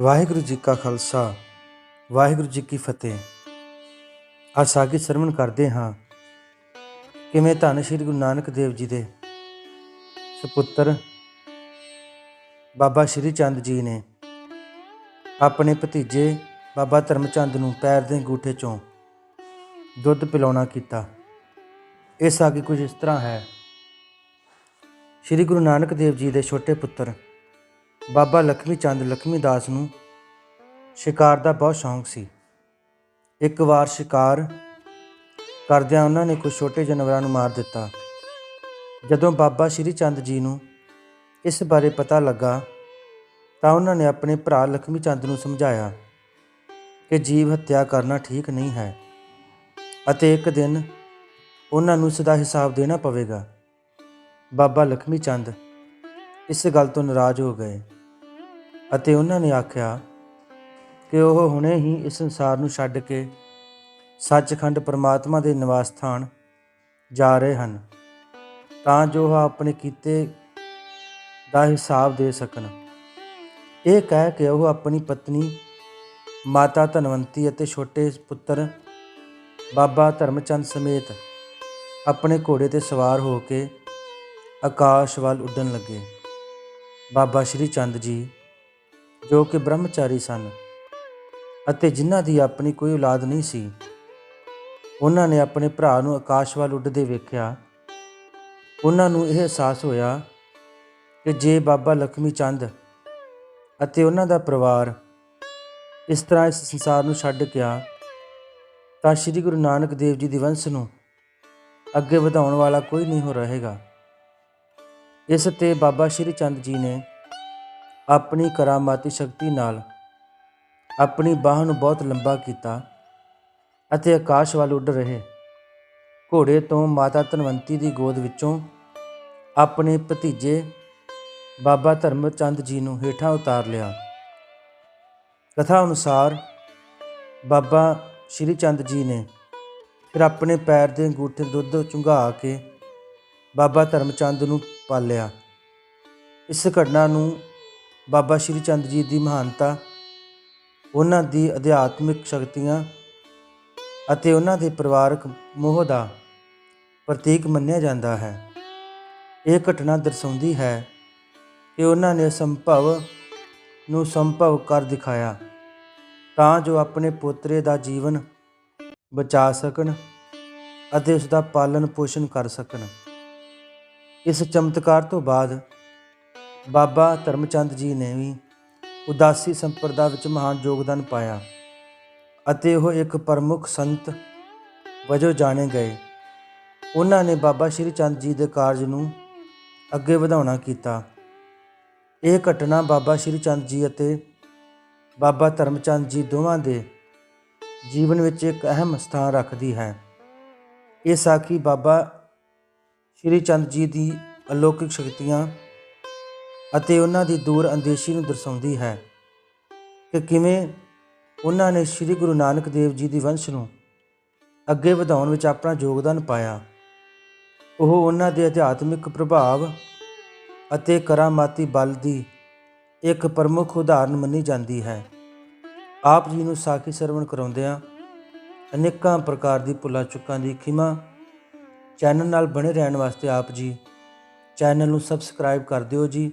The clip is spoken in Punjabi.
ਵਾਹਿਗੁਰੂ ਜੀ ਕਾ ਖਾਲਸਾ, ਵਾਹਿਗੁਰੂ ਜੀ ਕੀ ਫਤਿਹ। ਅੱਜ ਸਾਗੀ ਸਰਵਣ ਕਰਦੇ ਹਾਂ ਕਿਵੇਂ ਧੰਨ ਸ਼੍ਰੀ ਗੁਰੂ ਨਾਨਕ ਦੇਵ ਜੀ ਦੇ ਸੁਪੁੱਤਰ ਬਾਬਾ ਸ਼੍ਰੀ ਚੰਦ ਜੀ ਨੇ ਆਪਣੇ ਭਤੀਜੇ ਬਾਬਾ ਧਰਮਚੰਦ ਨੂੰ ਪੈਰ ਦੇ ਅੰਗੂਠੇ ਚੋਂ ਦੁੱਧ ਪਿਲਾਉਣਾ ਕੀਤਾ। ਇਹ ਸਾਗੀ ਕੁਝ ਇਸ ਤਰ੍ਹਾਂ ਹੈ। ਸ਼੍ਰੀ ਗੁਰੂ ਨਾਨਕ ਦੇਵ ਜੀ ਦੇ ਛੋਟੇ ਪੁੱਤਰ ਬਾਬਾ ਲਖਮੀ ਚੰਦ ਲਖਮੀ ਦਾਸ ਨੂੰ ਸ਼ਿਕਾਰ ਦਾ ਬਹੁਤ ਸ਼ੌਂਕ ਸੀ। ਇੱਕ ਵਾਰ ਸ਼ਿਕਾਰ ਕਰਦਿਆਂ ਉਹਨਾਂ ਨੇ ਕੁਝ ਛੋਟੇ ਜਾਨਵਰਾਂ ਨੂੰ ਮਾਰ ਦਿੱਤਾ। ਜਦੋਂ ਬਾਬਾ ਸ਼੍ਰੀ ਚੰਦ ਜੀ ਨੂੰ ਇਸ ਬਾਰੇ ਪਤਾ ਲੱਗਾ, ਤਾਂ ਉਹਨਾਂ ਨੇ ਆਪਣੇ ਭਰਾ ਲਖਮੀ ਚੰਦ ਨੂੰ ਸਮਝਾਇਆ ਕਿ ਜੀਵ ਹੱਤਿਆ ਕਰਨਾ ਠੀਕ ਨਹੀਂ ਹੈ ਅਤੇ ਇੱਕ ਦਿਨ ਉਹਨਾਂ ਨੂੰ ਇਸ ਦਾ ਹਿਸਾਬ ਦੇਣਾ ਪਵੇਗਾ। ਬਾਬਾ ਲਖਮੀ ਚੰਦ ਇਸ ਗੱਲ ਤੋਂ ਨਾਰਾਜ਼ ਹੋ ਗਏ। ਅਤੇ ਉਹਨਾਂ ਨੇ ਆਖਿਆ ਕਿ ਉਹ ਹੁਣੇ ਹੀ ਇਸ ਸੰਸਾਰ ਨੂੰ ਛੱਡ ਕੇ ਸੱਚਖੰਡ ਪਰਮਾਤਮਾ ਦੇ ਨਿਵਾਸ ਸਥਾਨ ਜਾ ਰਹੇ ਹਨ, ਤਾਂ ਜੋ ਉਹ ਆਪਣੇ ਕੀਤੇ ਦਾ ਹਿਸਾਬ ਦੇ ਸਕਣ। ਇਹ ਕਹਿ ਕੇ ਉਹ ਆਪਣੀ ਪਤਨੀ ਮਾਤਾ ਧਨਵੰਤੀ ਅਤੇ ਛੋਟੇ ਪੁੱਤਰ ਬਾਬਾ ਧਰਮਚੰਦ ਸਮੇਤ ਆਪਣੇ ਘੋੜੇ ਤੇ ਸਵਾਰ ਹੋ ਕੇ ਆਕਾਸ਼ ਵੱਲ ਉੱਡਣ ਲੱਗੇ। ਬਾਬਾ ਸ਼੍ਰੀ ਚੰਦ ਜੀ ਜੋ ਕਿ ਬ੍ਰਹਮਚਾਰੀ ਸਨ ਅਤੇ ਜਿਨ੍ਹਾਂ ਦੀ ਆਪਣੀ ਕੋਈ ਔਲਾਦ ਨਹੀਂ ਸੀ। ਉਹਨਾਂ ਨੇ ਆਪਣੇ ਭਰਾ ਨੂੰ ਆਕਾਸ਼ ਵੱਲ ਉੱਡਦੇ ਵੇਖਿਆ। ਉਹਨਾਂ ਨੂੰ ਇਹ ਅਹਿਸਾਸ ਹੋਇਆ ਕਿ ਜੇ ਬਾਬਾ ਲਖਮੀ ਚੰਦ ਅਤੇ ਉਹਨਾਂ ਦਾ ਪਰਿਵਾਰ ਇਸ ਤਰ੍ਹਾਂ ਇਸ ਸੰਸਾਰ ਨੂੰ ਛੱਡ ਗਿਆ ਤਾਂ ਸ੍ਰੀ ਗੁਰੂ ਨਾਨਕ ਦੇਵ ਜੀ ਦੀ ਵੰਸ਼ ਨੂੰ ਅੱਗੇ ਵਧਾਉਣ ਵਾਲਾ ਕੋਈ ਨਹੀਂ ਹੋ ਰਹੇਗਾ। ਇਸ ਤੇ ਬਾਬਾ ਸ਼੍ਰੀ ਚੰਦ ਜੀ ਨੇ ਆਪਣੀ ਕਰਾਮਾਤੀ ਸ਼ਕਤੀ ਨਾਲ ਆਪਣੀ ਬਾਹ ਨੂੰ ਬਹੁਤ ਲੰਬਾ ਕੀਤਾ ਅਤੇ ਆਕਾਸ਼ ਵੱਲ ਉੱਡ ਰਹੇ। ਘੋੜੇ ਤੋਂ ਮਾਤਾ ਧਨਵੰਤੀ ਦੀ ਗੋਦ ਵਿੱਚੋਂ ਆਪਣੇ ਭਤੀਜੇ ਬਾਬਾ ਧਰਮਚੰਦ ਜੀ ਨੂੰ ਹੇਠਾਂ ਉਤਾਰ ਲਿਆ। ਕਥਾ ਅਨੁਸਾਰ ਬਾਬਾ ਸ਼੍ਰੀ ਚੰਦ ਜੀ ਨੇ ਫਿਰ ਆਪਣੇ ਪੈਰ ਦੇ ਅੰਗੂਠੇ ਦੁੱਧ ਚੁੰਘਾ ਕੇ ਬਾਬਾ ਧਰਮਚੰਦ ਨੂੰ ਪਾਲਿਆ। ਇਸ ਘਟਨਾ ਨੂੰ ਬਾਬਾ ਸ਼੍ਰੀ ਚੰਦ ਜੀ ਦੀ ਮਹਾਨਤਾ, ਉਹਨਾਂ ਦੀ ਅਧਿਆਤਮਿਕ ਸ਼ਕਤੀਆਂ ਅਤੇ ਉਹਨਾਂ ਦੇ ਪਰਿਵਾਰਕ ਮੋਹ ਦਾ ਪ੍ਰਤੀਕ ਮੰਨਿਆ ਜਾਂਦਾ ਹੈ। ਇਹ ਘਟਨਾ ਦਰਸਾਉਂਦੀ ਹੈ ਕਿ ਉਹਨਾਂ ਨੇ ਸੰਭਵ ਨੂੰ ਸੰਭਵ ਕਰ ਦਿਖਾਇਆ ਤਾਂ ਜੋ ਆਪਣੇ ਪੋਤਰੇ ਦਾ ਜੀਵਨ ਬਚਾ ਸਕਣ ਅਤੇ ਉਸ ਦਾ ਪਾਲਣ ਪੋਸ਼ਣ ਕਰ ਸਕਣ। ਇਸ ਚਮਤਕਾਰ ਤੋਂ ਬਾਅਦ ਬਾਬਾ ਧਰਮਚੰਦ ਜੀ ਨੇ ਵੀ ਉਦਾਸੀ ਸੰਪਰਦਾ ਵਿੱਚ ਮਹਾਨ ਯੋਗਦਾਨ ਪਾਇਆ ਅਤੇ ਉਹ ਇੱਕ ਪ੍ਰਮੁੱਖ ਸੰਤ ਵਜੋਂ ਜਾਣੇ ਗਏ। ਉਹਨਾਂ ਨੇ ਬਾਬਾ ਸ਼੍ਰੀ ਚੰਦ ਜੀ ਦੇ ਕਾਰਜ ਨੂੰ ਅੱਗੇ ਵਧਾਉਣਾ ਕੀਤਾ। ਇਹ ਘਟਨਾ ਬਾਬਾ ਸ਼੍ਰੀ ਚੰਦ ਜੀ ਅਤੇ ਬਾਬਾ ਧਰਮਚੰਦ ਜੀ ਦੋਵਾਂ ਦੇ ਜੀਵਨ ਵਿੱਚ ਇੱਕ ਅਹਿਮ ਸਥਾਨ ਰੱਖਦੀ ਹੈ। ਇਹ ਸਾਖੀ ਬਾਬਾ ਸ਼੍ਰੀ ਚੰਦ ਜੀ ਦੀ ਅਲੌਕਿਕ ਸ਼ਕਤੀਆਂ ਅਤੇ ਉਹਨਾਂ ਦੀ ਦੂਰ ਅੰਦੇਸ਼ੀ ਨੂੰ ਦਰਸਾਉਂਦੀ ਹੈ ਕਿ ਕਿਵੇਂ ਉਹਨਾਂ ਨੇ ਸ੍ਰੀ ਗੁਰੂ ਨਾਨਕ ਦੇਵ ਜੀ ਦੀ ਵੰਸ਼ ਨੂੰ ਅੱਗੇ ਵਧਾਉਣ ਵਿੱਚ ਆਪਣਾ ਯੋਗਦਾਨ ਪਾਇਆ। ਉਹ ਉਹਨਾਂ ਦੇ ਅਧਿਆਤਮਿਕ ਪ੍ਰਭਾਵ ਅਤੇ ਕਰਾਮਾਤੀ ਬਲ ਦੀ ਇੱਕ ਪ੍ਰਮੁੱਖ ਉਦਾਹਰਨ ਮੰਨੀ ਜਾਂਦੀ ਹੈ। ਆਪ ਜੀ ਨੂੰ ਸਾਖੀ ਸਰਵਣ ਕਰਾਉਂਦਿਆਂ ਅਨੇਕਾਂ ਪ੍ਰਕਾਰ ਦੀ ਭੁੱਲਾਂ ਚੁੱਕਾਂ ਦੀ ਖਿਮਾ ਚੈਨਲ ਨਾਲ ਬਣੇ ਰਹਿਣ ਵਾਸਤੇ ਆਪ ਜੀ ਚੈਨਲ ਨੂੰ ਸਬਸਕ੍ਰਾਈਬ ਕਰ ਦਿਓ ਜੀ।